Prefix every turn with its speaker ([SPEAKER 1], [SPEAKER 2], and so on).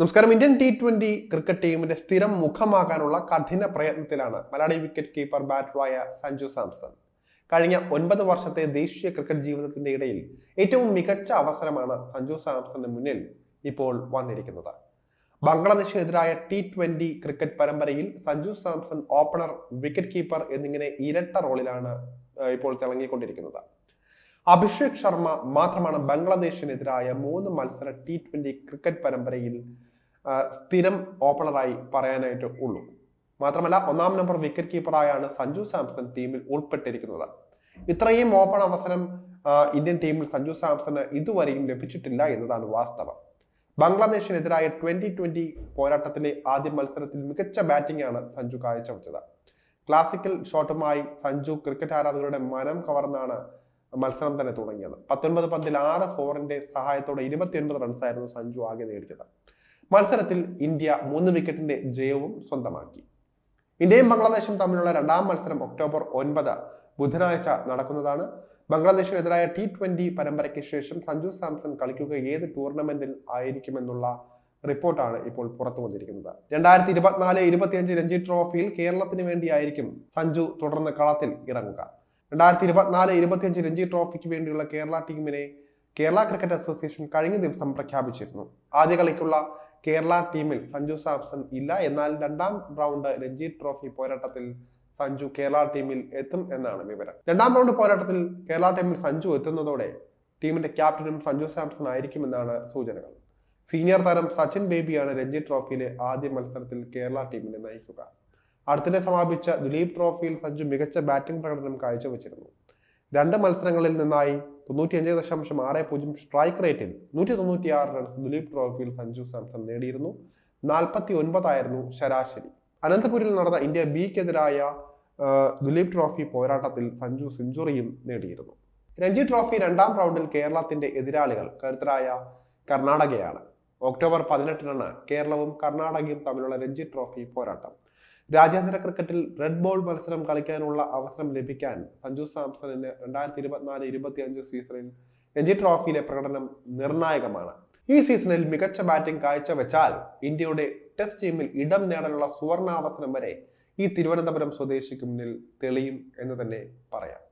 [SPEAKER 1] നമസ്കാരം. Indian T twenty cricket ടീമിന്റെ സ്ഥിരം മുഖമാകാനുള്ള കഠിന പ്രയത്നത്തിലാണ് മലയാളി വിക്കറ്റ് കീപ്പർ ബാറ്ററായ സഞ്ജു സാംസൺ. കഴിഞ്ഞ ഒൻപത് വർഷത്തെ ദേശീയ ക്രിക്കറ്റ് ജീവിതത്തിന്റെ ഇടയിൽ ഏറ്റവും മികച്ച അവസരമാണ് സഞ്ജു സാംസണിന് മുന്നിൽ ഇപ്പോൾ വന്നിരിക്കുന്നത്. ബംഗ്ലാദേശിനെതിരായ ടി ട്വന്റി ക്രിക്കറ്റ് പരമ്പരയിൽ Sanju Samson opener wicket keeper എന്നിങ്ങനെ ഇരട്ട റോളിലാണ് ഇപ്പോൾ തിളങ്ങിക്കൊണ്ടിരിക്കുന്നത്. അഭിഷേക് ശർമ്മ മാത്രമാണ് ബംഗ്ലാദേശിനെതിരായ മൂന്ന് മത്സര ടി ട്വന്റി ക്രിക്കറ്റ് പരമ്പരയിൽ സ്ഥിരം ഓപ്പണറായി പറയാനായിട്ട് ഉള്ളൂ. മാത്രമല്ല ഒന്നാം നമ്പർ വിക്കറ്റ് കീപ്പറായാണ് സഞ്ജു സാംസൺ ടീമിൽ ഉൾപ്പെട്ടിരിക്കുന്നത്. ഇത്രയും ഓപ്പൺ അവസരം ഇന്ത്യൻ ടീമിൽ സഞ്ജു സാംസണ് ഇതുവരെയും ലഭിച്ചിട്ടില്ല എന്നതാണ് വാസ്തവം. ബംഗ്ലാദേശിനെതിരായ ട്വന്റി ട്വന്റി പോരാട്ടത്തിലെ ആദ്യ മത്സരത്തിൽ മികച്ച ബാറ്റിംഗ് ആണ് സഞ്ജു കാഴ്ചവെച്ചത്. ക്ലാസിക്കൽ ഷോട്ടുമായി സഞ്ജു ക്രിക്കറ്റ് ആരാധകരുടെ മനം കവർന്നാണ് മത്സരം തന്നെ തുടങ്ങിയത്. പത്തൊൻപത് പന്തിൽ ആറ് ഫോറിന്റെ സഹായത്തോടെ ഇരുപത്തിയൊൻപത് റൺസായിരുന്നു സഞ്ജു ആകെ നേടിയത്. മത്സരത്തിൽ ഇന്ത്യ മൂന്ന് വിക്കറ്റിന്റെ ജയവും സ്വന്തമാക്കി. ഇന്ത്യയും ബംഗ്ലാദേശും തമ്മിലുള്ള രണ്ടാം മത്സരം ഒക്ടോബർ ഒൻപത് ബുധനാഴ്ച നടക്കുന്നതാണ്. ബംഗ്ലാദേശിനെതിരായ ടി ട്വന്റി പരമ്പരയ്ക്ക് ശേഷം സഞ്ജു സാംസൺ കളിക്കുക ഏത് ടൂർണമെന്റിൽ ആയിരിക്കുമെന്നുള്ള റിപ്പോർട്ടാണ് ഇപ്പോൾ പുറത്തു വന്നിരിക്കുന്നത്. രണ്ടായിരത്തി ഇരുപത്തിനാല് ഇരുപത്തിയഞ്ച് രഞ്ജി ട്രോഫിയിൽ കേരളത്തിന് വേണ്ടിയായിരിക്കും സഞ്ജു തുടർന്ന് കളത്തിൽ ഇറങ്ങുക. രണ്ടായിരത്തി ഇരുപത്തിനാല് ഇരുപത്തിയഞ്ച് രഞ്ജി ട്രോഫിക്ക് വേണ്ടിയുള്ള കേരള ടീമിനെ കേരള ക്രിക്കറ്റ് അസോസിയേഷൻ കഴിഞ്ഞ ദിവസം പ്രഖ്യാപിച്ചിരുന്നു. ആദ്യ കളിക്കുള്ള കേരള ടീമിൽ സഞ്ജു സാംസൺ ഇല്ല. എന്നാൽ രണ്ടാം റൗണ്ട് രഞ്ജി ട്രോഫി പോരാട്ടത്തിൽ സഞ്ജു കേരള ടീമിൽ എത്തും എന്നാണ് വിവരം. രണ്ടാം റൗണ്ട് പോരാട്ടത്തിൽ കേരള ടീമിൽ സഞ്ജു എത്തുന്നതോടെ ടീമിന്റെ ക്യാപ്റ്റനും സഞ്ജു സാംസൺ ആയിരിക്കുമെന്നാണ് സൂചനകൾ. സീനിയർ താരം സച്ചിൻ ബേബിയാണ് രഞ്ജി ട്രോഫിയിലെ ആദ്യ മത്സരത്തിൽ കേരള ടീമിനെ നയിക്കുക. അടുത്തിടെ സമാപിച്ച ദുലീപ് ട്രോഫിയിൽ സഞ്ജു മികച്ച ബാറ്റിംഗ് പ്രകടനം കാഴ്ചവെച്ചിരുന്നു. രണ്ട് മത്സരങ്ങളിൽ നിന്നായി തൊണ്ണൂറ്റിയഞ്ച് ദശാംശം ആറ് പൂജ്യം സ്ട്രൈക്ക് റേറ്റിൽ നൂറ്റി തൊണ്ണൂറ്റിയാറ് റൺസ് ദുലീപ് ട്രോഫിയിൽ സഞ്ജു സാംസൺ നേടിയിരുന്നു. നാൽപ്പത്തി ഒൻപതായിരുന്നു ശരാശരി. അനന്തപുരിൽ നടന്ന ഇന്ത്യ ബിക്കെതിരായ ദുലീപ് ട്രോഫി പോരാട്ടത്തിൽ സഞ്ജു സെഞ്ചുറിയും നേടിയിരുന്നു. രഞ്ജി ട്രോഫി രണ്ടാം റൗണ്ടിൽ കേരളത്തിന്റെ എതിരാളികൾ കരുത്തരായ കർണാടകയാണ്. ഒക്ടോബർ പതിനെട്ടിനാണ് കേരളവും കർണാടകയും തമ്മിലുള്ള രഞ്ജി ട്രോഫി പോരാട്ടം. രാജ്യാന്തര ക്രിക്കറ്റിൽ റെഡ് ബോൾ മത്സരം കളിക്കാനുള്ള അവസരം ലഭിക്കാൻ സഞ്ജു സാംസണിന് രണ്ടായിരത്തി ഇരുപത്തിനാല് ഇരുപത്തി അഞ്ച് സീസണിൽ രഞ്ജി ട്രോഫിയിലെ പ്രകടനം നിർണായകമാണ്. ഈ സീസണിൽ മികച്ച ബാറ്റിംഗ് കാഴ്ചവെച്ചാൽ ഇന്ത്യയുടെ ടെസ്റ്റ് ടീമിൽ ഇടം നേടാനുള്ള സുവർണാവസരം വരെ ഈ തിരുവനന്തപുരം സ്വദേശിക്ക് മുന്നിൽ തെളിയും എന്ന് തന്നെ പറയാം.